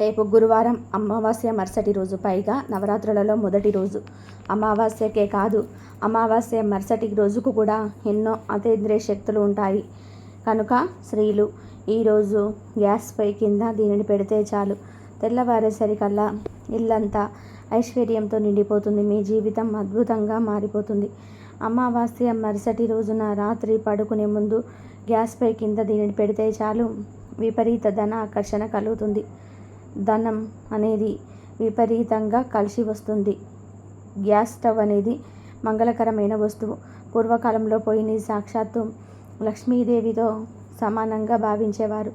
రేపు గురువారం అమావాస్య మరుసటి రోజు. పైగా నవరాత్రులలో మొదటి రోజు. అమావాస్యకే కాదు అమావాస్య మరుసటి రోజుకు కూడా ఎన్నో అతీంద్రియ శక్తులు ఉంటాయి. కనుక స్త్రీలు ఈరోజు గ్యాస్ పై కింద దీనిని పెడితే చాలు. తెల్లవారేసరికల్లా ఇల్లంతా ఐశ్వర్యంతో నిండిపోతుంది. మీ జీవితం అద్భుతంగా మారిపోతుంది. అమావాస్య మరుసటి రోజున రాత్రి పడుకునే ముందు గ్యాస్ పై కింద దీనిని పెడితే చాలు. విపరీత ధన ఆకర్షణ కలుగుతుంది. ధనం అనేది విపరీతంగా కలిసి వస్తుంది. గ్యాస్ స్టవ్ అనేది మంగళకరమైన వస్తువు. పూర్వకాలంలో పొయ్యిని సాక్షాత్తు లక్ష్మీదేవితో సమానంగా భావించేవారు.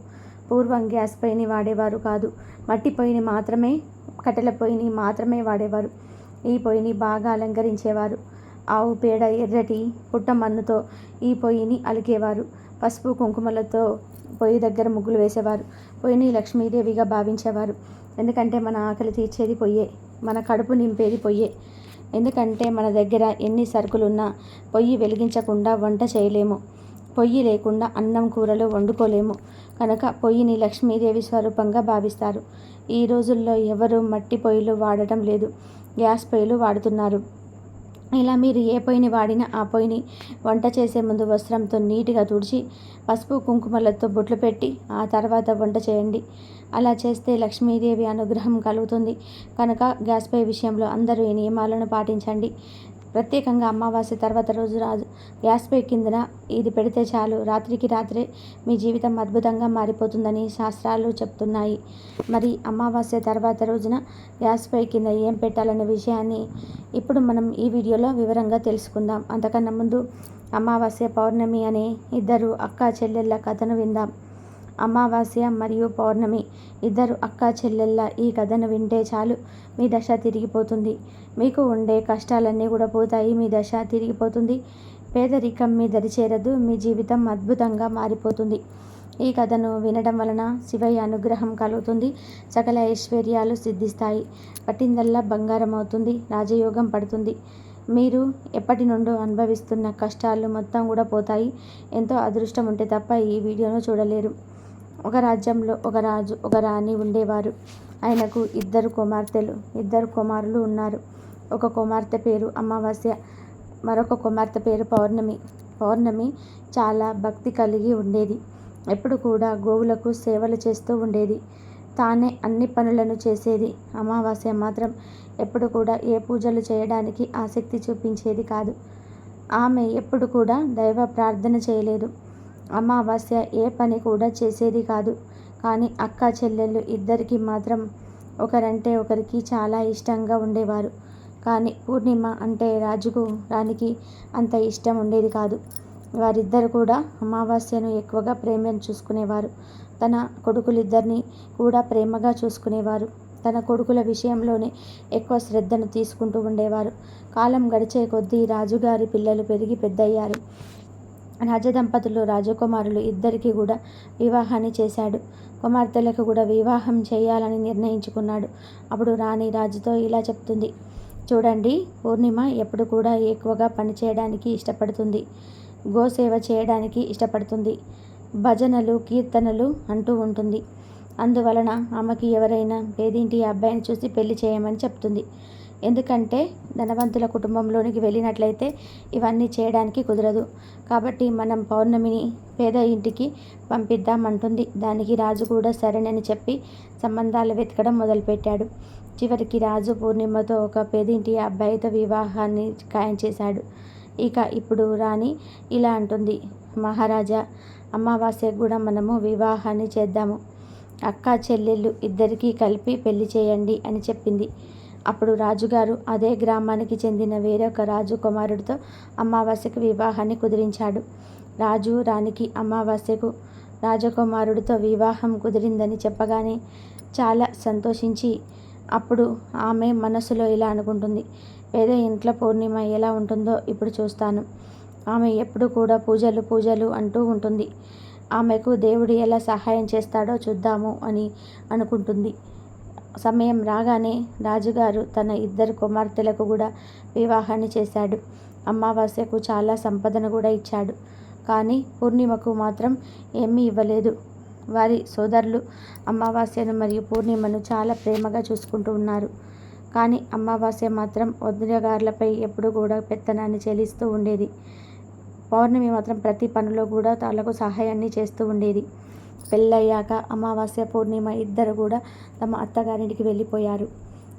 పూర్వం గ్యాస్ పొయ్యిని వాడేవారు కాదు. మట్టి పొయ్యిని మాత్రమే కట్టెల పొయ్యిని మాత్రమే వాడేవారు. ఈ పొయ్యిని బాగా అలంకరించేవారు. ఆవు పేడ ఎర్రటి పుట్టమన్నుతో ఈ పొయ్యిని అలికేవారు. పసుపు కుంకుమలతో పొయ్యి దగ్గర ముగ్గులు వేసేవారు. పొయ్యిని లక్ష్మీదేవిగా భావించేవారు. ఎందుకంటే మన ఆకలి తీర్చేది పొయ్యే మన కడుపు నింపేది పొయ్యే. ఎందుకంటే మన దగ్గర ఎన్ని సరుకులున్నా పొయ్యి వెలిగించకుండా వంట చేయలేము. పొయ్యి లేకుండా అన్నం కూరలు వండుకోలేము. కనుక పొయ్యిని లక్ష్మీదేవి స్వరూపంగా భావిస్తారు. ఈ రోజుల్లో ఎవరు మట్టి పొయ్యిలు వాడటం లేదు. గ్యాస్ పొయ్యిలు వాడుతున్నారు. ఇలా మీరు ఏ పొయ్యిని వాడినా ఆ పొయ్యిని వంట చేసే ముందు వస్త్రంతో నీట్గా తుడిచి పసుపు కుంకుమలతో బొట్లు పెట్టి ఆ తర్వాత వంట చేయండి. అలా చేస్తే లక్ష్మీదేవి అనుగ్రహం కలుగుతుంది. కనుక గ్యాస్పై విషయంలో అందరూ ఈ నియమాలను పాటించండి. ప్రత్యేకంగా అమావాస్య తర్వాత రోజు రాజు గ్యాస్ పై కిందన ఇది పెడితే చాలు. రాత్రికి రాత్రే మీ జీవితం అద్భుతంగా మారిపోతుందని శాస్త్రాలు చెప్తున్నాయి. మరి అమావాస్య తర్వాత రోజున గ్యాస్ పై కింద ఏం పెట్టాలనే విషయాన్ని ఇప్పుడు మనం ఈ వీడియోలో వివరంగా తెలుసుకుందాం. అంతకన్నా ముందు అమావాస్య పౌర్ణమి అనే ఇద్దరు అక్క చెల్లెళ్ళ కథను విందాం. అమావాస్య మరియు పౌర్ణమి. ఇద్దరు అక్క చెల్లెళ్ళ ఈ కథను వింటే చాలు. మీ దశ తిరిగిపోతుంది. మీకు ఉండే కష్టాలన్నీ కూడా పోతాయి. మీ దశ తిరిగిపోతుంది. పేదరికం మీ దరి చేరదు. మీ జీవితం అద్భుతంగా మారిపోతుంది. ఈ కథను వినడం వలన శివయ్య అనుగ్రహం కలుగుతుంది. సకల ఐశ్వర్యాలు సిద్ధిస్తాయి. పట్టిందల్లా బంగారం అవుతుంది రాజయోగం పడుతుంది. మీరు ఎప్పటి నుండో అనుభవిస్తున్న కష్టాలు మొత్తం కూడా పోతాయి. ఎంతో అదృష్టం ఉంటే తప్ప ఈ వీడియోను చూడలేరు. ఒక రాజ్యంలో ఒక రాజు ఒక రాణి ఉండేవారు. ఆయనకు ఇద్దరు కుమార్తెలు ఇద్దరు కుమారులు ఉన్నారు. ఒక కుమార్తె పేరు అమావాస్య మరొక కుమార్తె పేరు పౌర్ణమి. పౌర్ణమి చాలా భక్తి కలిగి ఉండేది. ఎప్పుడు కూడా గోవులకు సేవలు చేస్తూ ఉండేది. తానే అన్ని పనులను చేసేది. అమావాస్య మాత్రం ఎప్పుడు కూడా ఏ పూజలు చేయడానికి ఆసక్తి చూపించేది కాదు. ఆమె ఎప్పుడు కూడా దైవ ప్రార్థన చేయలేదు. అమావాస్య ఏ పని కూడా చేసేది కాదు. కానీ అక్క చెల్లెళ్ళు ఇద్దరికి మాత్రం ఒకరంటే ఒకరికి చాలా ఇష్టంగా ఉండేవారు. కానీ పూర్ణిమ అంటే రాజుకు రానికి అంత ఇష్టం ఉండేది కాదు. వారిద్దరు కూడా అమావాస్యను ఎక్కువగా ప్రేమను చూసుకునేవారు. తన కొడుకులిద్దరిని కూడా ప్రేమగా చూసుకునేవారు. తన కొడుకుల విషయంలోనే ఎక్కువ శ్రద్ధను తీసుకుంటూ ఉండేవారు. కాలం గడిచే కొద్దీ రాజుగారి పిల్లలు పెరిగి పెద్దయ్యారు. రాజదంపతులు రాజకుమారులు ఇద్దరికీ కూడా వివాహాన్ని చేశాడు. కుమార్తెలకు కూడా వివాహం చేయాలని నిర్ణయించుకున్నాడు. అప్పుడు రాణి రాజుతో ఇలా చెప్తుంది. చూడండి పూర్ణిమ ఎప్పుడు కూడా ఎక్కువగా పనిచేయడానికి ఇష్టపడుతుంది. గోసేవ చేయడానికి ఇష్టపడుతుంది. భజనలు కీర్తనలు అంటూ ఉంటుంది. అందువలన ఆమెకి ఎవరైనా పేదింటి అబ్బాయిని చూసి పెళ్ళి చేయమని చెప్తుంది. ఎందుకంటే ధనవంతుల కుటుంబంలోనికి వెళ్ళినట్లయితే ఇవన్నీ చేయడానికి కుదరదు. కాబట్టి మనం పౌర్ణమిని పేద ఇంటికి పంపిద్దామంటుంది. దానికి రాజు కూడా సరేనని చెప్పి సంబంధాలు వెతకడం మొదలుపెట్టాడు. చివరికి రాజు పూర్ణిమతో ఒక పేదింటి అబ్బాయితో వివాహాన్ని ఖాయం చేశాడు. ఇక ఇప్పుడు రాణి ఇలా అంటుంది. మహారాజా అమావాస్యకు కూడా మనము వివాహాన్ని చేద్దాము. అక్క చెల్లెళ్ళు ఇద్దరికీ కలిపి పెళ్ళి చేయండి అని చెప్పింది. అప్పుడు రాజుగారు అదే గ్రామానికి చెందిన వేరొక రాజు కుమారుడితో అమావాస్యకు వివాహాన్ని కుదిరించాడు. రాజు రాణికి అమావాస్యకు రాజకుమారుడితో వివాహం కుదిరిందని చెప్పగానే చాలా సంతోషించి అప్పుడు ఆమె మనసులో ఇలా అనుకుంటుంది పేద ఇంట్లో పూర్ణిమ ఎలా ఉంటుందో ఇప్పుడు చూస్తాను. ఆమె ఎప్పుడు కూడా పూజలు పూజలు అంటూ ఉంటుంది. ఆమెకు దేవుడు ఎలా సహాయం చేస్తాడో చూద్దాము అని అనుకుంటుంది. సమయం రాగానే రాజుగారు తన ఇద్దరు కుమార్తెలకు కూడా వివాహాన్ని చేశాడు. అమావాస్యకు చాలా సంపదను కూడా ఇచ్చాడు. కానీ పూర్ణిమకు మాత్రం ఏమీ ఇవ్వలేదు. వారి సోదరులు అమావాస్యను మరియు పూర్ణిమను చాలా ప్రేమగా చూసుకుంటూ ఉన్నారు. కానీ అమావాస్య మాత్రం వదినగారులపై ఎప్పుడు కూడా పెత్తనాన్ని చెల్లిస్తూ ఉండేది. పౌర్ణమి మాత్రం ప్రతి పనిలో కూడా తాళ్ళకు సహాయాన్ని చేస్తూ ఉండేది. పెళ్ళయ్యాక అమావాస్య పూర్ణిమ ఇద్దరు కూడా తమ అత్తగారింటికి వెళ్ళిపోయారు.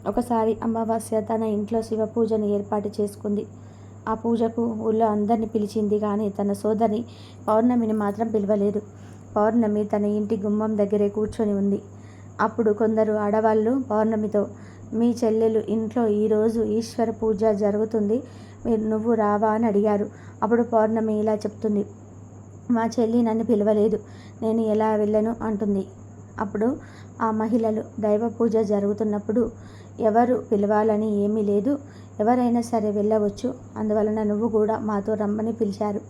ఒకసారి అమావాస్య తన ఇంట్లో శివ పూజను ఏర్పాటు చేసుకుంది. ఆ పూజకు ఊళ్ళో అందరిని పిలిచింది కానీ తన సోదరి పౌర్ణమిని మాత్రం పిలవలేదు. పౌర్ణమి తన ఇంటి గుమ్మం దగ్గరే కూర్చొని ఉంది. అప్పుడు కొందరు ఆడవాళ్ళు పౌర్ణమితో మీ చెల్లెలు ఇంట్లో ఈరోజు ఈశ్వర పూజ జరుగుతుంది మీరు నువ్వు రావా అని అడిగారు. అప్పుడు పౌర్ణమి ఇలా చెప్తుంది. మా చెల్లి నన్ను పిలవలేదు. నేను ఎలా వెళ్ళను? అంటుంది. అప్పుడు ఆ మహిళలు దైవ పూజ జరుగుతున్నప్పుడు ఎవరు పిలవాలని ఏమీ లేదు. ఎవరైనా సరే వెళ్ళవచ్చు. అందువలన నువ్వు కూడా మాతో రమ్మని పిలిచారు.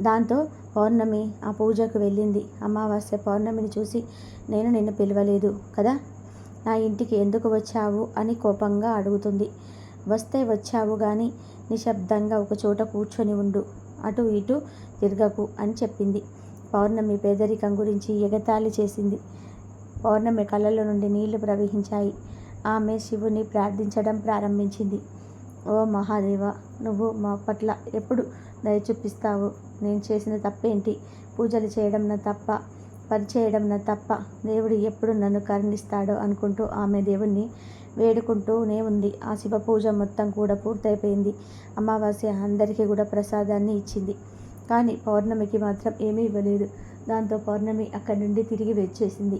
దాంతో పౌర్ణమి ఆ పూజకు వెళ్ళింది. అమావాస్య పౌర్ణమిని చూసి నేను నిన్ను పిలవలేదు కదా? నా ఇంటికి ఎందుకు వచ్చావు? అని కోపంగా అడుగుతుంది. వస్తే వచ్చావు కానీ నిశ్శబ్దంగా ఒక చోట కూర్చొని ఉండు. అటు ఇటు తిరగకు అని చెప్పింది. పౌర్ణమి పేదరికం గురించి ఎగతాళి చేసింది. పౌర్ణమి కళ్ళలో నుండి నీళ్ళు ప్రవహించాయి. ఆమె శివుని ప్రార్థించడం ప్రారంభించింది. ఓ మహాదేవ నువ్వు మా పట్ల ఎప్పుడు దయ చూపిస్తావు? నేను చేసిన తప్పేంటి? పూజలు చేయడం నా తప్ప పరిచేయడం నా తప్ప. దేవుడు ఎప్పుడు నన్ను కరుణిస్తాడో అనుకుంటూ ఆమె దేవుణ్ణి వేడుకుంటూనే ఉంది. ఆ శివ పూజ మొత్తం కూడా పూర్తయిపోయింది. అమావాస్య అందరికీ కూడా ప్రసాదాన్ని ఇచ్చింది. కానీ పౌర్ణమికి మాత్రం ఏమీ ఇవ్వలేదు. దాంతో పౌర్ణమి అక్కడి నుండి తిరిగి వచ్చేసింది.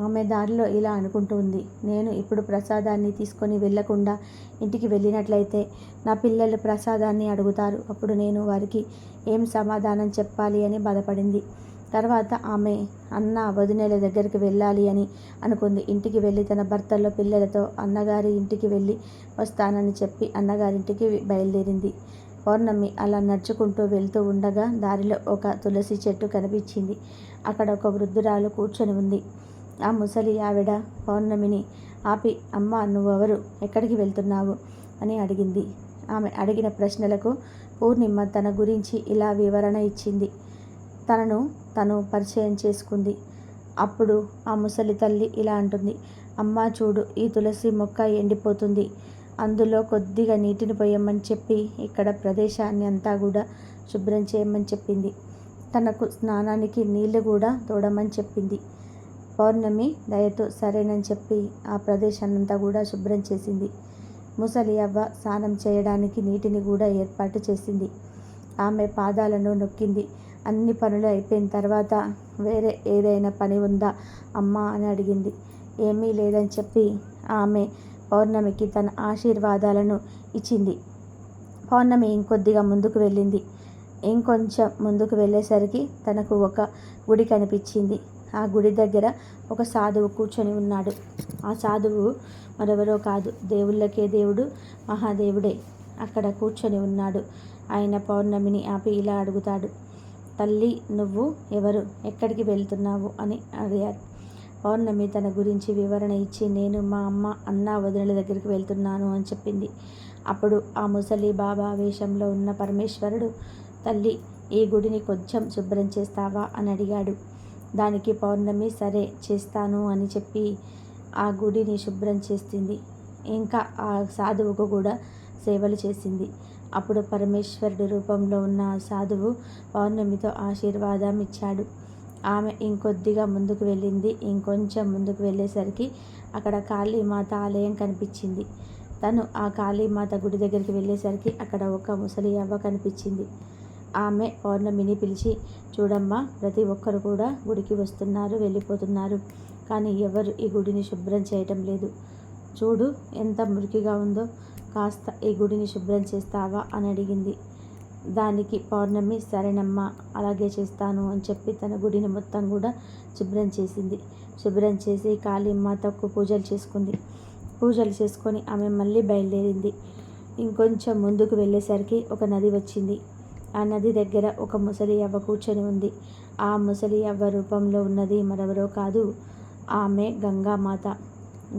ఆమె దారిలో ఇలా అనుకుంటుంది నేను ఇప్పుడు ప్రసాదాన్ని తీసుకొని వెళ్ళకుండా ఇంటికి వెళ్ళినట్లయితే నా పిల్లలు ప్రసాదాన్ని అడుగుతారు. అప్పుడు నేను వారికి ఏం సమాధానం చెప్పాలి అని బాధపడింది. తర్వాత ఆమె అన్న వదినేల దగ్గరికి వెళ్ళాలి అని అనుకుంది. ఇంటికి వెళ్ళి తన భర్తల్లో పిల్లలతో అన్నగారి ఇంటికి వెళ్ళి వస్తానని చెప్పి అన్నగారింటికి బయలుదేరింది. పౌర్ణమి అలా నడుచుకుంటూ వెళ్తూ ఉండగా దారిలో ఒక తులసి చెట్టు కనిపించింది. అక్కడ ఒక వృద్ధురాలు కూర్చొని ఉంది. ఆ ముసలి ఆవిడ పౌర్ణమిని ఆపి అమ్మ నువ్వెవరు? ఎక్కడికి వెళ్తున్నావు అని అడిగింది. ఆమె అడిగిన ప్రశ్నలకు పూర్ణిమ తన గురించి ఇలా వివరణ ఇచ్చింది. తనను తను పరిచయం చేసుకుంది. అప్పుడు ఆ ముసలి తల్లి ఇలా అంటుంది. అమ్మ చూడు ఈ తులసి మొక్క ఎండిపోతుంది. అందులో కొద్దిగా నీటిని పోయమని చెప్పి ఇక్కడ ప్రదేశాన్ని అంతా కూడా శుభ్రం చేయమని చెప్పింది. తనకు స్నానానికి నీళ్ళు కూడా తోడమని చెప్పింది. పౌర్ణమి దయతో సరేనని చెప్పి ఆ ప్రదేశాన్నంతా కూడా శుభ్రం చేసింది. ముసలి అవ్వ స్నానం చేయడానికి నీటిని కూడా ఏర్పాటు చేసింది. ఆమె పాదాలను నొక్కింది. అన్ని పనులు అయిపోయిన తర్వాత వేరే ఏదైనా పని ఉందా అమ్మా అని అడిగింది. ఏమీ లేదని చెప్పి ఆమె పౌర్ణమికి తన ఆశీర్వాదాలను ఇచ్చింది. పౌర్ణమి ఇంకొద్దిగా ముందుకు వెళ్ళింది. ఇంకొంచెం ముందుకు వెళ్ళేసరికి తనకు ఒక గుడి కనిపించింది. ఆ గుడి దగ్గర ఒక సాధువు కూర్చొని ఉన్నాడు. ఆ సాధువు మరెవరో కాదు. దేవుళ్ళకే దేవుడు మహాదేవుడే అక్కడ కూర్చొని ఉన్నాడు. ఆయన పౌర్ణమిని ఆపి ఇలా అడుగుతాడు తల్లి నువ్వు ఎవరు? ఎక్కడికి వెళ్తున్నావు? అని అడిగారు. పౌర్ణమి తన గురించి వివరణ ఇచ్చి నేను మా అమ్మ అన్న వదినల దగ్గరికి వెళ్తున్నాను అని చెప్పింది. అప్పుడు ఆ ముసలి బాబా వేషంలో ఉన్న పరమేశ్వరుడు తల్లి ఈ గుడిని కొంచెం శుభ్రం చేస్తావా? అని అడిగాడు. దానికి పౌర్ణమి సరే చేస్తాను అని చెప్పి ఆ గుడిని శుభ్రం చేసింది. ఇంకా ఆ సాధువుకు కూడా సేవలు చేసింది. అప్పుడు పరమేశ్వరుడి రూపంలో ఉన్న ఆ సాధువు పౌర్ణమితో ఆశీర్వాదం ఇచ్చాడు. ఆమె ఇంకొద్దిగా ముందుకు వెళ్ళింది. ఇంకొంచెం ముందుకు వెళ్ళేసరికి అక్కడ కాళీమాత ఆలయం కనిపించింది. తను ఆ కాళీమాత గుడి దగ్గరికి వెళ్ళేసరికి అక్కడ ఒక ముసలి అవ్వ కనిపించింది. ఆమె పౌర్ణమిని పిలిచి చూడమ్మా ప్రతి ఒక్కరు కూడా గుడికి వస్తున్నారు వెళ్ళిపోతున్నారు కానీ ఎవరు ఈ గుడిని శుభ్రం చేయటం లేదు. చూడు ఎంత మురికిగా ఉందో. కాస్త ఈ గుడిని శుభ్రం చేస్తావా? అని అడిగింది. దానికి పౌర్ణమి సరేనమ్మా అలాగే చేస్తాను అని చెప్పి తన గుడిని మొత్తం కూడా శుభ్రం చేసింది. శుభ్రం చేసి కాళీమాతకు పూజలు చేసుకుంది. పూజలు చేసుకొని ఆమె మళ్ళీ బయలుదేరింది. ఇంకొంచెం ముందుకు వెళ్ళేసరికి ఒక నది వచ్చింది. ఆ నది దగ్గర ఒక ముసలి అవ్వ కూర్చొని ఉంది. ఆ ముసలి అవ్వ రూపంలో ఉన్నది మరెవరో కాదు ఆమె గంగామాత.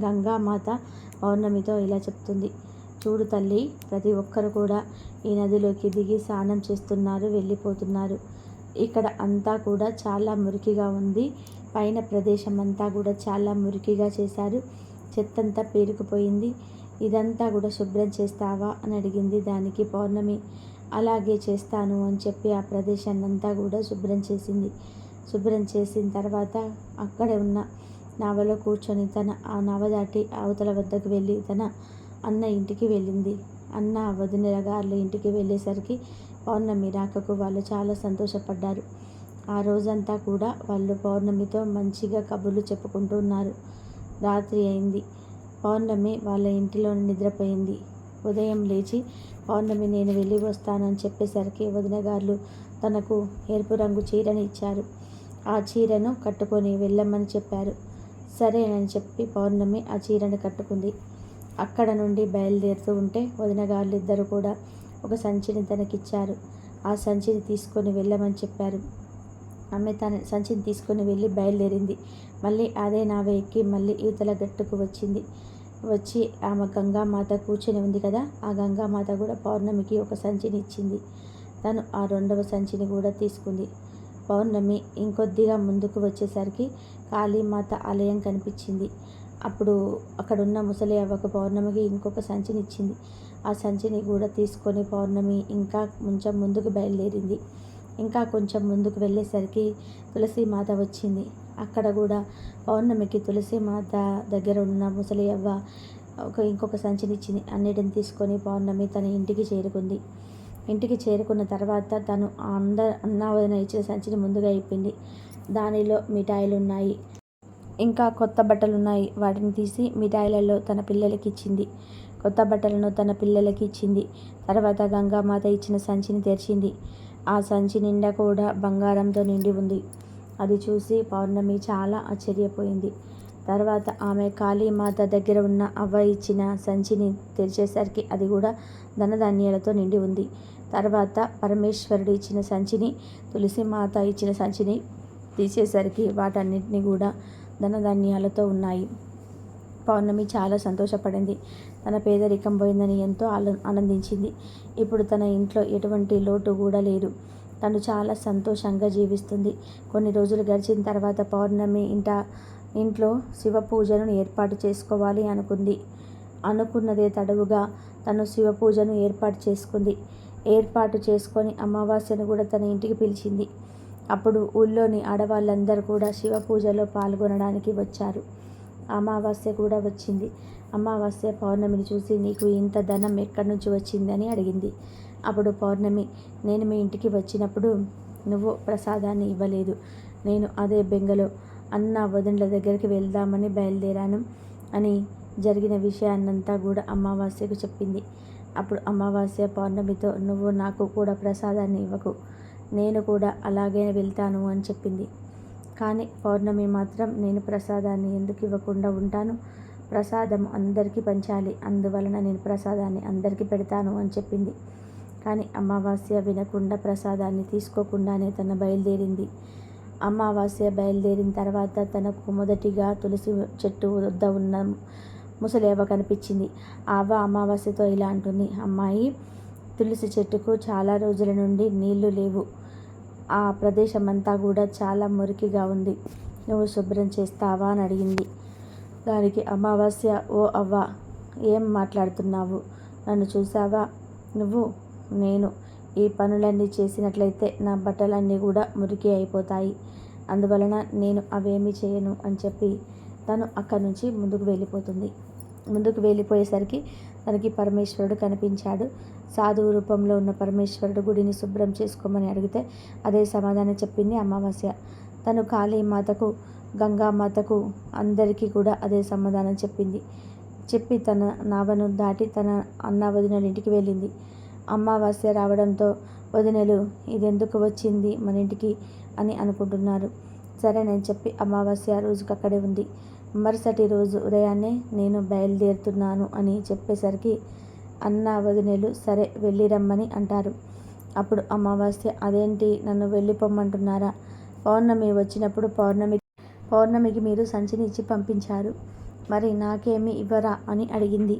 గంగామాత పౌర్ణమితో ఇలా చెప్తుంది. చూడు తల్లి ప్రతి ఒక్కరు కూడా ఈ నదిలోకి దిగి స్నానం చేస్తున్నారు వెళ్ళిపోతున్నారు. ఇక్కడ అంతా కూడా చాలా మురికిగా ఉంది. పైన ప్రదేశం అంతా కూడా చాలా మురికిగా చేశారు. చెత్తంతా పేరుకుపోయింది. ఇదంతా కూడా శుభ్రం చేస్తావా అని అడిగింది దానికి పౌర్ణమి. అలాగే చేస్తాను అని చెప్పి ఆ ప్రదేశాన్ని అంతా కూడా శుభ్రం చేసింది. శుభ్రం చేసిన తర్వాత అక్కడే ఉన్న నావలో కూర్చొని తన ఆ నవ దాటి అవతల వద్దకు వెళ్ళి తన అన్న ఇంటికి వెళ్ళింది. అన్న వదిన గారులు ఇంటికి వెళ్ళేసరికి పౌర్ణమి రాకకు వాళ్ళు చాలా సంతోషపడ్డారు. ఆ రోజంతా కూడా వాళ్ళు పౌర్ణమితో మంచిగా కబుర్లు చెప్పుకుంటూ ఉన్నారు. రాత్రి అయింది. పౌర్ణమి వాళ్ళ ఇంటిలో నిద్రపోయింది. ఉదయం లేచి పౌర్ణమి నేను వెళ్ళి వస్తానని చెప్పేసరికి వదిన గారు తనకు ఎరుపు రంగు చీరని ఇచ్చారు. ఆ చీరను కట్టుకొని వెళ్ళమని చెప్పారు. సరేనని చెప్పి పౌర్ణమి ఆ చీరను కట్టుకుంది. అక్కడ నుండి బయలుదేరుతూ ఉంటే వదిన ఇద్దరు కూడా ఒక సంచిని తనకిచ్చారు. ఆ సంచిని తీసుకొని వెళ్ళమని చెప్పారు. ఆమె తన సంచిని తీసుకొని వెళ్ళి బయలుదేరింది. మళ్ళీ అదే నావ ఎక్కి మళ్ళీ ఈతల గట్టుకు వచ్చింది. వచ్చి ఆమె గంగామాత కూర్చొని ఉంది కదా ఆ గంగామాత కూడా పౌర్ణమికి ఒక సంచిని ఇచ్చింది. తను ఆ రెండవ సంచిని కూడా తీసుకుంది. పౌర్ణమి ఇంకొద్దిగా ముందుకు వచ్చేసరికి కాళీమాత ఆలయం కనిపించింది. అప్పుడు అక్కడున్న ముసలి అవ్వకు పౌర్ణమికి ఇంకొక సంచిని ఇచ్చింది ఆ సంచిని కూడా తీసుకొని పౌర్ణమి ఇంకా కొంచెం ముందుకు బయలుదేరింది. ఇంకా కొంచెం ముందుకు వెళ్ళేసరికి తులసి మాత వచ్చింది. అక్కడ కూడా పౌర్ణమికి తులసి మాత దగ్గర ఉన్న ముసలి అవ్వ ఒక ఇంకొక సంచిని ఇచ్చింది అన్నిటిని తీసుకొని పౌర్ణమి తన ఇంటికి చేరుకుంది. ఇంటికి చేరుకున్న తర్వాత తను అంద అన్న వదిన ఇచ్చిన సంచిని ముందుగా ఇప్పింది. దానిలో మిఠాయిలు ఉన్నాయి ఇంకా కొత్త బట్టలు ఉన్నాయి వాటిని తీసి మిఠాయిలలో తన పిల్లలకి ఇచ్చింది కొత్త బట్టలను తన పిల్లలకి ఇచ్చింది తర్వాత గంగామాత ఇచ్చిన సంచిని తెరిచింది. ఆ సంచి నిండా కూడా బంగారంతో నిండి ఉంది. అది చూసి పౌర్ణమి చాలా ఆశ్చర్యపోయింది. తర్వాత ఆమె కాళీమాత దగ్గర ఉన్న అవ్వ ఇచ్చిన సంచిని తెరిచేసరికి అది కూడా ధనధాన్యాలతో నిండి ఉంది. తర్వాత పరమేశ్వరుడు ఇచ్చిన సంచిని తులసి మాత ఇచ్చిన సంచిని తీసేసరికి వాటన్నిటిని కూడా ధనధాన్యాలతో ఉన్నాయి. పౌర్ణమి చాలా సంతోషపడింది. తన పేదరికం పోయిందని ఎంతో ఆల ఆనందించింది. ఇప్పుడు తన ఇంట్లో ఎటువంటి లోటు కూడా లేదు. తను చాలా సంతోషంగా జీవిస్తుంది. కొన్ని రోజులు గడిచిన తర్వాత పౌర్ణమి ఇంట ఇంట్లో శివ పూజను ఏర్పాటు చేసుకోవాలి అనుకుంది. అనుకున్నదే తడవుగా తను శివ పూజను ఏర్పాటు చేసుకుంది. ఏర్పాటు చేసుకొని అమావాస్యను కూడా తన ఇంటికి పిలిచింది. అప్పుడు ఊళ్ళోని ఆడవాళ్ళందరూ కూడా శివ పూజలో పాల్గొనడానికి వచ్చారు. అమావాస్య కూడా వచ్చింది. అమావాస్య పౌర్ణమిని చూసి నీకు ఇంత ధనం ఎక్కడి నుంచి వచ్చిందని అడిగింది. అప్పుడు పౌర్ణమి నేను మీ ఇంటికి వచ్చినప్పుడు నువ్వు ప్రసాదాన్ని ఇవ్వలేదు. నేను అదే బెంగలో అన్న వదినల దగ్గరికి వెళ్దామని బయలుదేరాను అని జరిగిన విషయాన్నంతా కూడా అమావాస్యకు చెప్పింది. అప్పుడు అమావాస్య పౌర్ణమితో నువ్వు నాకు కూడా ప్రసాదాన్ని ఇవ్వకు. నేను కూడా అలాగే వెళ్తాను అని చెప్పింది. కానీ పౌర్ణమి మాత్రం నేను ప్రసాదాన్ని ఎందుకు ఇవ్వకుండా ఉంటాను? ప్రసాదం అందరికీ పంచాలి. అందువలన నేను ప్రసాదాన్ని అందరికీ పెడతాను అని చెప్పింది. కానీ అమావాస్య వినకుండా ప్రసాదాన్ని తీసుకోకుండానే తన బయలుదేరింది. అమావాస్య బయలుదేరిన తర్వాత తనకు మొదటిగా తులసి చెట్టు వద్ద ఉన్న ముసలేవ కనిపించింది. ఆవ అమావాస్యతో ఇలా అంటుంది. అమ్మాయి తులసి చెట్టుకు చాలా రోజుల నుండి నీళ్ళు లేవు. ఆ ప్రదేశం అంతా కూడా చాలా మురికిగా ఉంది. నువ్వు శుభ్రం చేస్తావా అని అడిగింది. దానికి అమావాస్య ఓ అవ్వ ఏం మాట్లాడుతున్నావు? నన్ను చూసావా నువ్వు? నేను. ఈ పనులన్నీ చేసినట్లయితే నా బట్టలన్నీ కూడా మురికి అయిపోతాయి. అందువలన నేను అవేమీ చేయను అని చెప్పి తను అక్కడి నుంచి ముందుకు వెళ్ళిపోతుంది. ముందుకు వెళ్ళిపోయేసరికి తనకి పరమేశ్వరుడు కనిపించాడు. సాధువు రూపంలో ఉన్న పరమేశ్వరుడు గుడిని శుభ్రం చేసుకోమని అడిగితే అదే సమాధానం చెప్పింది అమావాస్య. తను కాళీమాతకు గంగామాతకు అందరికీ కూడా అదే సమాధానం చెప్పింది. చెప్పి తన నావను దాటి తన అన్న వదినల ఇంటికి వెళ్ళింది. అమావాస్య రావడంతో వదినలు ఇదెందుకు వచ్చింది మన ఇంటికి? అని అనుకుంటున్నారు. సరేనని చెప్పి అమావాస్య రోజుకి అక్కడే ఉంది. మరుసటి రోజు ఉదయాన్నే నేను బయలుదేరుతున్నాను అని చెప్పేసరికి అన్న వదినలు సరే వెళ్ళి రమ్మని అంటారు. అప్పుడు అమావాస్య అదేంటి నన్ను వెళ్ళిపోమ్మంటున్నారా పౌర్ణమి వచ్చినప్పుడు పౌర్ణమి పౌర్ణమికి మీరు సంచిని ఇచ్చి పంపించారు. మరి నాకేమి ఇవ్వరా అని అడిగింది.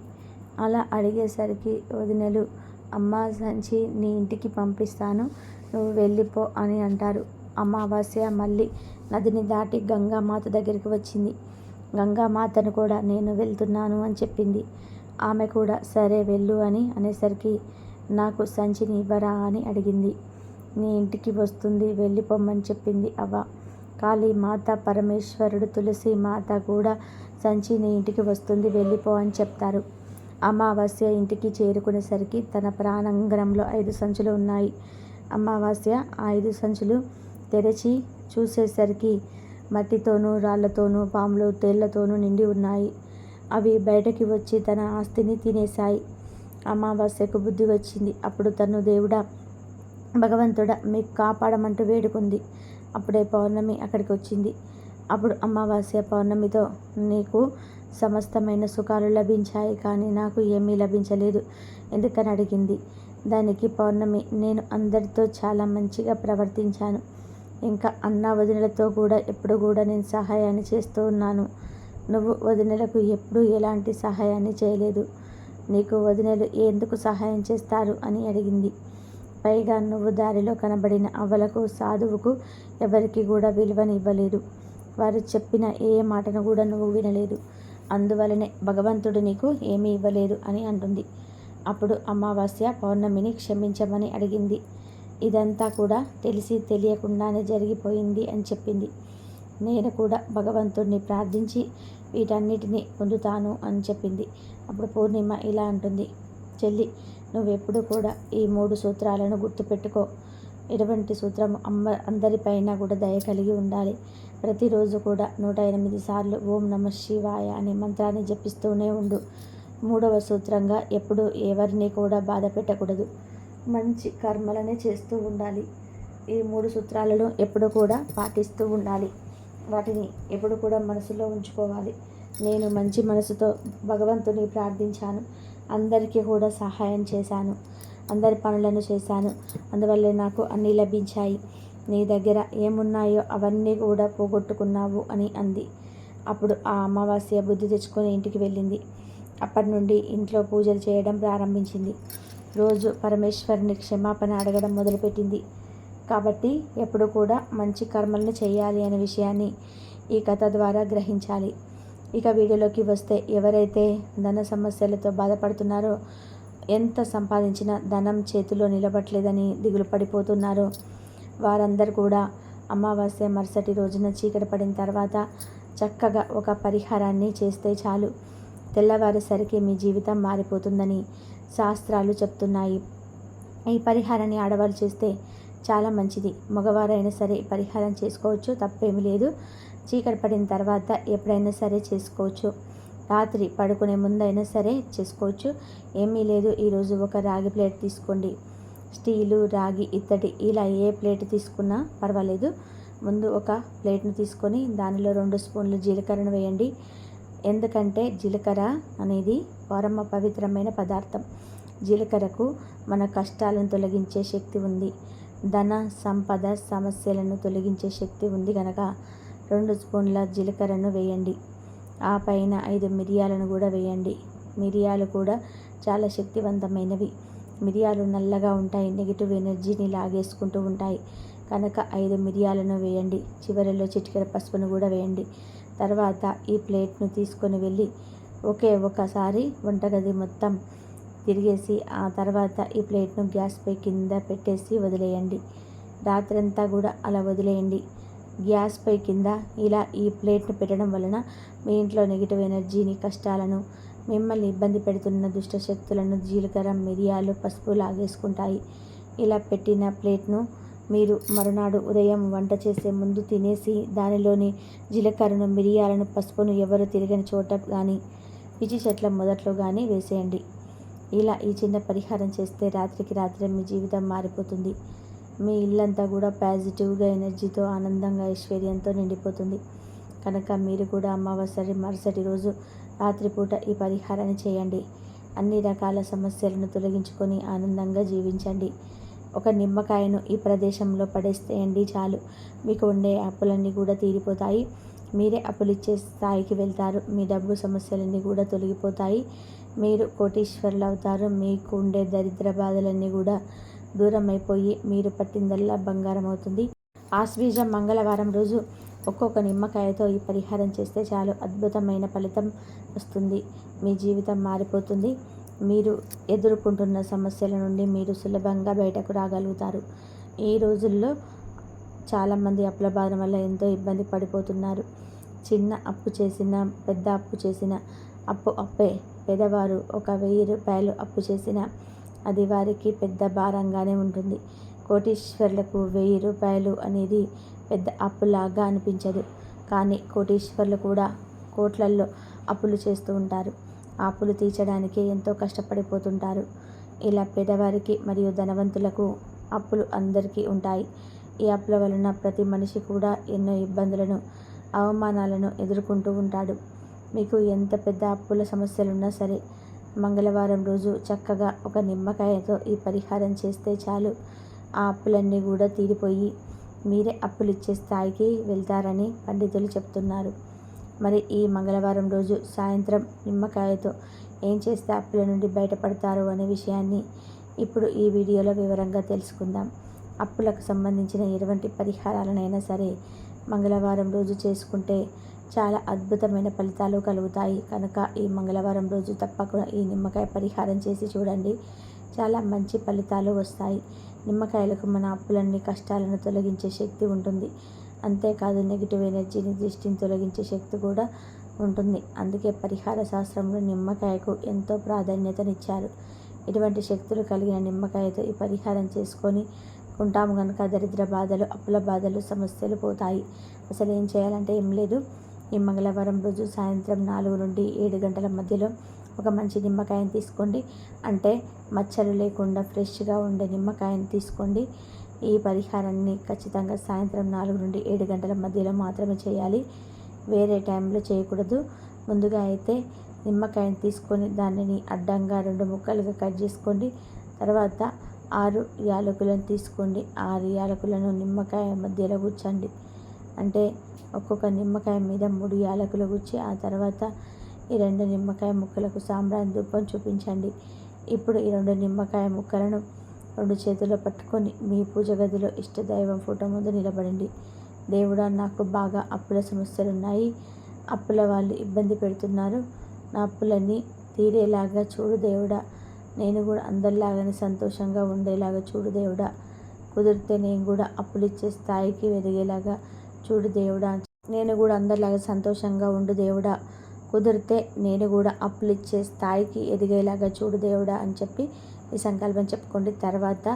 అలా అడిగేసరికి వదినలు అమ్మ సంచి నీ ఇంటికి పంపిస్తాను నువ్వు వెళ్ళిపో అని అంటారు. అమావాస్య మళ్ళీ నదిని దాటి గంగామాత దగ్గరికి వచ్చింది. గంగామాతను కూడా నేను వెళ్తున్నాను అని చెప్పింది. ఆమె కూడా సరే వెళ్ళు అని అనేసరికి నాకు సంచిని ఇవ్వరా అని అడిగింది. నీ ఇంటికి వస్తుంది వెళ్ళిపోమ్మని చెప్పింది అవ్వ. కాళీ మాత పరమేశ్వరుడు తులసి మాత కూడా సంచి నీ ఇంటికి వస్తుంది వెళ్ళిపో అని చెప్తారు. అమావాస్య ఇంటికి చేరుకునేసరికి తన ప్రాణంగరంలో ఐదు సంచులు ఉన్నాయి. అమావాస్య ఆ ఐదు సంచులు తెరచి చూసేసరికి మట్టితోనూ రాళ్ళతోనూ పాములు తేళ్ళతోనూ నిండి ఉన్నాయి. అవి బయటకి వచ్చి తన ఆస్తిని తినేశాయి. అమావాస్యకు బుద్ధి వచ్చింది. అప్పుడు తను దేవుడా భగవంతుడా మీకు కాపాడమంటూ వేడుకుంది. అప్పుడే పౌర్ణమి అక్కడికి వచ్చింది. అప్పుడు అమావాస్య పౌర్ణమితో నీకు సమస్తమైన సుఖాలు లభించాయి కానీ నాకు ఏమీ లభించలేదు ఎందుకని అడిగింది. దానికి పౌర్ణమి నేను అందరితో చాలా మంచిగా ప్రవర్తించాను. ఇంకా అన్న వదినలతో కూడా ఎప్పుడు కూడా నేను సహాయాన్ని చేస్తూ ఉన్నాను. నువ్వు వదినలకు ఎప్పుడూ ఎలాంటి సహాయాన్ని చేయలేదు. నీకు వదినలు ఎందుకు సహాయం చేస్తారు అని అడిగింది. పైగా నువ్వు దారిలో కనబడిన అవ్వలకు సాధువుకు ఎవరికి కూడా విలువనివ్వలేదు. వారు చెప్పిన ఏ మాటను కూడా నువ్వు వినలేదు. అందువలనే భగవంతుడు నీకు ఏమీ ఇవ్వలేదు అని అంటుంది. అప్పుడు అమావాస్య పౌర్ణమిని క్షమించమని అడిగింది. ఇదంతా కూడా తెలిసి తెలియకుండానే జరిగిపోయింది అని చెప్పింది. నేను కూడా భగవంతుడిని ప్రార్థించి వీటన్నిటిని పొందుతాను అని చెప్పింది. అప్పుడు పూర్ణిమ ఇలా అంటుంది. చెల్లి నువ్వెప్పుడు కూడా ఈ మూడు సూత్రాలను గుర్తుపెట్టుకో. ఎటువంటి సూత్రం అమ్మ అందరిపైన కూడా దయ కలిగి ఉండాలి. ప్రతిరోజు కూడా నూట ఎనిమిది సార్లు ఓం నమ శివాయ అనే మంత్రాన్ని జపిస్తూనే ఉండు. మూడవ సూత్రంగా ఎప్పుడూ ఎవరిని కూడా బాధ పెట్టకూడదు మంచి కర్మలనే చేస్తూ ఉండాలి. ఈ మూడు సూత్రాలను ఎప్పుడు కూడా పాటిస్తూ ఉండాలి. వాటిని ఎప్పుడు కూడా మనసులో ఉంచుకోవాలి. నేను మంచి మనసుతో భగవంతుని ప్రార్థించాను. అందరికీ కూడా సహాయం చేశాను. అందరి పనులను చేశాను. అందువల్లే నాకు అన్నీ లభించాయి. నీ దగ్గర ఏమున్నాయో అవన్నీ కూడా పోగొట్టుకున్నావు అని అంది. అప్పుడు ఆ అమావాస్య బుద్ధి తెచ్చుకొని ఇంటికి వెళ్ళింది. అప్పటి నుండి ఇంట్లో పూజలు చేయడం ప్రారంభించింది. రోజు పరమేశ్వరుని క్షమాపణ అడగడం మొదలుపెట్టింది. కాబట్టి ఎప్పుడు కూడా మంచి కర్మలను చేయాలి అనే విషయాన్ని ఈ కథ ద్వారా గ్రహించాలి. ఇక వీడియోలోకి వస్తే ఎవరైతే ధన సమస్యలతో బాధపడుతున్నారో ఎంత సంపాదించినా ధనం చేతిలో నిలబట్లేదని దిగులు పడిపోతున్నారో. వారందరూ కూడా అమావాస్య మరుసటి రోజున చీకటి పడిన తర్వాత చక్కగా ఒక పరిహారాన్ని చేస్తే చాలు. తెల్లవారేసరికి మీ జీవితం మారిపోతుందని శాస్త్రాలు చెప్తున్నాయి. ఈ పరిహారాన్ని ఆడవాళ్ళు చేస్తే చాలా మంచిది. మగవారైనా సరే పరిహారం చేసుకోవచ్చు తప్పేమీ లేదు. చీకటి పడిన తర్వాత ఎప్పుడైనా సరే చేసుకోవచ్చు. రాత్రి పడుకునే ముందైనా సరే చేసుకోవచ్చు. ఏమీ లేదు ఈరోజు ఒక రాగి ప్లేట్ తీసుకోండి. స్టీలు రాగి ఇత్తడి ఇలా ఏ ప్లేట్ తీసుకున్నా పర్వాలేదు. ముందు ఒక ప్లేట్ను తీసుకొని దానిలో రెండు స్పూన్లు జీలకర్రను వేయండి. ఎందుకంటే జీలకర్ర అనేది పరమ పవిత్రమైన పదార్థం. జీలకర్రకు మన కష్టాలను తొలగించే శక్తి ఉంది. ధన సంపద సమస్యలను తొలగించే శక్తి ఉంది కనుక రెండు స్పూన్ల జీలకర్రను వేయండి. ఆ పైన ఐదు మిరియాలను కూడా వేయండి. మిరియాలు కూడా చాలా శక్తివంతమైనవి. మిరియాలు నల్లగా ఉంటాయి నెగిటివ్ ఎనర్జీని లాగేసుకుంటూ ఉంటాయి. కనుక ఐదు మిరియాలను వేయండి. చివరిలో చిటికెర పసుపును కూడా వేయండి. తర్వాత ఈ ప్లేట్ను తీసుకొని వెళ్ళి ఒకే ఒకసారి వంటగది మొత్తం తిరిగేసి ఆ తర్వాత ఈ ప్లేట్ను గ్యాస్పై కింద పెట్టేసి వదిలేయండి. రాత్రంతా కూడా అలా వదిలేయండి. గ్యాస్పై కింద ఇలా ఈ ప్లేట్ను పెట్టడం వలన మీ ఇంట్లో నెగిటివ్ ఎనర్జీని కష్టాలను మిమ్మల్ని ఇబ్బంది పెడుతున్న దుష్ట శక్తులను జీలకర్ర మిరియాలు పసుపు లాగేసుకుంటాయి. ఇలా పెట్టిన ప్లేట్ను మీరు మరునాడు ఉదయం వంట చేసే ముందు తినేసి దానిలోని జీలకర్రను మిరియాలను పసుపును ఎవరు తిరగని చోట కానీ పిచ్చి చెట్ల మొదట్లో కానీ వేసేయండి. ఇలా ఈ చిన్న పరిహారం చేస్తే రాత్రికి రాత్రి మీ జీవితం మారిపోతుంది. మీ ఇల్లంతా కూడా పాజిటివ్గా ఎనర్జీతో ఆనందంగా ఐశ్వర్యంతో నిండిపోతుంది. కనుక మీరు కూడా అమావాస్య మరుసటి రోజు రాత్రిపూట ఈ పరిహారాన్ని చేయండి. అన్ని రకాల సమస్యలను తొలగించుకొని ఆనందంగా జీవించండి. ఒక నిమ్మకాయను ఈ ప్రదేశంలో పడేస్తేయండి చాలు. మీకు ఉండే అప్పులన్నీ కూడా తీరిపోతాయి. మీరే అప్పులు ఇచ్చే స్థాయికి వెళ్తారు. మీ డబ్బు సమస్యలన్నీ కూడా తొలగిపోతాయి. మీరు కోటీశ్వరులు అవుతారు మీకు ఉండే దరిద్ర బాధలన్నీ కూడా దూరం అయిపోయి మీరు పట్టిందల్లా బంగారం అవుతుంది ఆశ్వీజ మంగళవారం రోజు ఒక్కొక్క నిమ్మకాయతో ఈ పరిహారం చేస్తే చాలు అద్భుతమైన ఫలితం వస్తుంది. మీ జీవితం మారిపోతుంది. మీరు ఎదుర్కొంటున్న సమస్యల నుండి మీరు సులభంగా బయటకు రాగలుగుతారు. ఈ రోజుల్లో చాలామంది అప్పుల బాధ వల్ల ఎంతో ఇబ్బంది పడిపోతున్నారు. చిన్న అప్పు చేసిన పెద్ద అప్పు చేసిన అప్పు అప్పే. పేదవారు ఒక వెయ్యి రూపాయలు అప్పు చేసిన అది వారికి పెద్ద భారంగానే ఉంటుంది. కోటీశ్వర్లకు వెయ్యి రూపాయలు అనేది పెద్ద అప్పులాగా అనిపించదు. కానీ కోటీశ్వర్లు కూడా కోట్లల్లో అప్పులు చేస్తూ ఉంటారు. అప్పులు తీర్చడానికే ఎంతో కష్టపడిపోతుంటారు. ఇలా పేదవారికి మరియు ధనవంతులకు అప్పులు అందరికీ ఉంటాయి. ఈ అప్పుల వలన ప్రతి మనిషి కూడా ఎన్నో ఇబ్బందులను అవమానాలను ఎదుర్కొంటూ ఉంటాడు. మీకు ఎంత పెద్ద అప్పుల సమస్యలున్నా సరే మంగళవారం రోజు చక్కగా ఒక నిమ్మకాయతో ఈ పరిహారం చేస్తే చాలు. ఆ అప్పులన్నీ కూడా తీరిపోయి మీరే అప్పులు ఇచ్చే స్థాయికి వెళ్తారని పండితులు చెప్తున్నారు. మరి ఈ మంగళవారం రోజు సాయంత్రం నిమ్మకాయతో ఏం చేస్తే అప్పుల నుండి బయటపడతారు అనే విషయాన్ని ఇప్పుడు ఈ వీడియోలో వివరంగా తెలుసుకుందాం. అప్పులకు సంబంధించిన ఎటువంటి పరిహారాలనైనా సరే మంగళవారం రోజు చేసుకుంటే చాలా అద్భుతమైన ఫలితాలు కలుగుతాయి. కనుక ఈ మంగళవారం రోజు తప్పకుండా ఈ నిమ్మకాయ పరిహారం చేసి చూడండి. చాలా మంచి ఫలితాలు వస్తాయి. నిమ్మకాయలకు మన అప్పులన్నీ కష్టాలను తొలగించే శక్తి ఉంటుంది. అంతేకాదు నెగిటివ్ ఎనర్జీని దృష్టిని తొలగించే శక్తి కూడా ఉంటుంది. అందుకే పరిహార శాస్త్రంలో నిమ్మకాయకు ఎంతో ప్రాధాన్యతనిచ్చారు. ఇటువంటి శక్తులు కలిగిన నిమ్మకాయతో ఈ పరిహారం చేసుకొని ఉంటాము కనుక దరిద్ర బాధలు అప్పుల బాధలు సమస్యలు పోతాయి. అసలు ఏం చేయాలంటే ఏం లేదు. ఈ మంగళవారం రోజు సాయంత్రం నాలుగు నుండి ఏడు గంటల మధ్యలో ఒక మంచి నిమ్మకాయని తీసుకోండి. అంటే మచ్చలు లేకుండా ఫ్రెష్గా ఉండే నిమ్మకాయని తీసుకోండి. ఈ పరిహారాన్ని ఖచ్చితంగా సాయంత్రం నాలుగు నుండి ఏడు గంటల మధ్యలో మాత్రమే చేయాలి. వేరే టైంలో చేయకూడదు. ముందుగా అయితే నిమ్మకాయని తీసుకొని దానిని అడ్డంగా రెండు ముక్కలుగా కట్ చేసుకోండి. తర్వాత ఆరు యాలకులను తీసుకోండి. ఆరు యాలకులను నిమ్మకాయ మధ్యలో గుచ్చండి. అంటే ఒక్కొక్క నిమ్మకాయ మీద మూడు యాలకులు గుచ్చి ఆ తర్వాత ఈ రెండు నిమ్మకాయ ముక్కలకు సాంబ్రాణి ధూపం చూపించండి. ఇప్పుడు ఈ రెండు నిమ్మకాయ ముక్కలను రెండు చేతుల్లో పట్టుకొని మీ పూజ గదిలో ఇష్టదైవం ఫోటో ముందు నిలబడండి. దేవుడా నాకు బాగా అప్పుల సమస్యలు ఉన్నాయి అప్పుల వాళ్ళు ఇబ్బంది పెడుతున్నారు. నా అప్పులన్నీ తీరేలాగా చూడు దేవుడా. నేను కూడా అందరిలాగానే సంతోషంగా ఉండేలాగా చూడు దేవుడా. కుదిరితే నేను కూడా అప్పులు ఇచ్చే స్థాయికి ఎదిగేలాగా చూడు దేవుడా. నేను కూడా అందరిలాగా సంతోషంగా ఉండు దేవుడా. కుదిరితే నేను కూడా అప్పులు ఇచ్చే స్థాయికి ఎదిగేలాగా చూడు దేవుడా అని చెప్పి ఈ సంకల్పం చెప్పుకోండి తర్వాత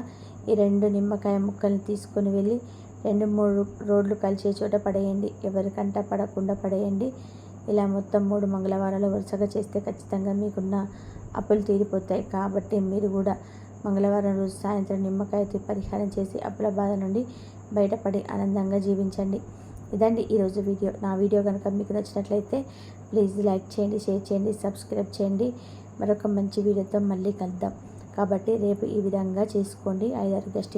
ఈ రెండు నిమ్మకాయ ముక్కల్ని తీసుకొని వెళ్ళి రెండు మూడు రోడ్లు కలిసే చోట పడేయండి. ఎవరికంట పడకుండా పడేయండి. ఇలా మొత్తం మూడు మంగళవారాలు వరుసగా చేస్తే ఖచ్చితంగా మీకున్న అప్పులు తీరిపోతాయి. కాబట్టి మీరు కూడా మంగళవారం రోజు సాయంత్రం నిమ్మకాయతో పరిహారం చేసి అప్పుల బాధ నుండి బయటపడి ఆనందంగా జీవించండి. ఇదండి ఈరోజు వీడియో. నా వీడియో కనుక మీకు నచ్చినట్లయితే ప్లీజ్ లైక్ చేయండి షేర్ చేయండి సబ్స్క్రైబ్ చేయండి. మరొక మంచి వీడియోతో మళ్ళీ కలుద్దాం. కాబట్టి రేపు ఈ విధంగా చేసుకోండి. ఐదారు గస్ట్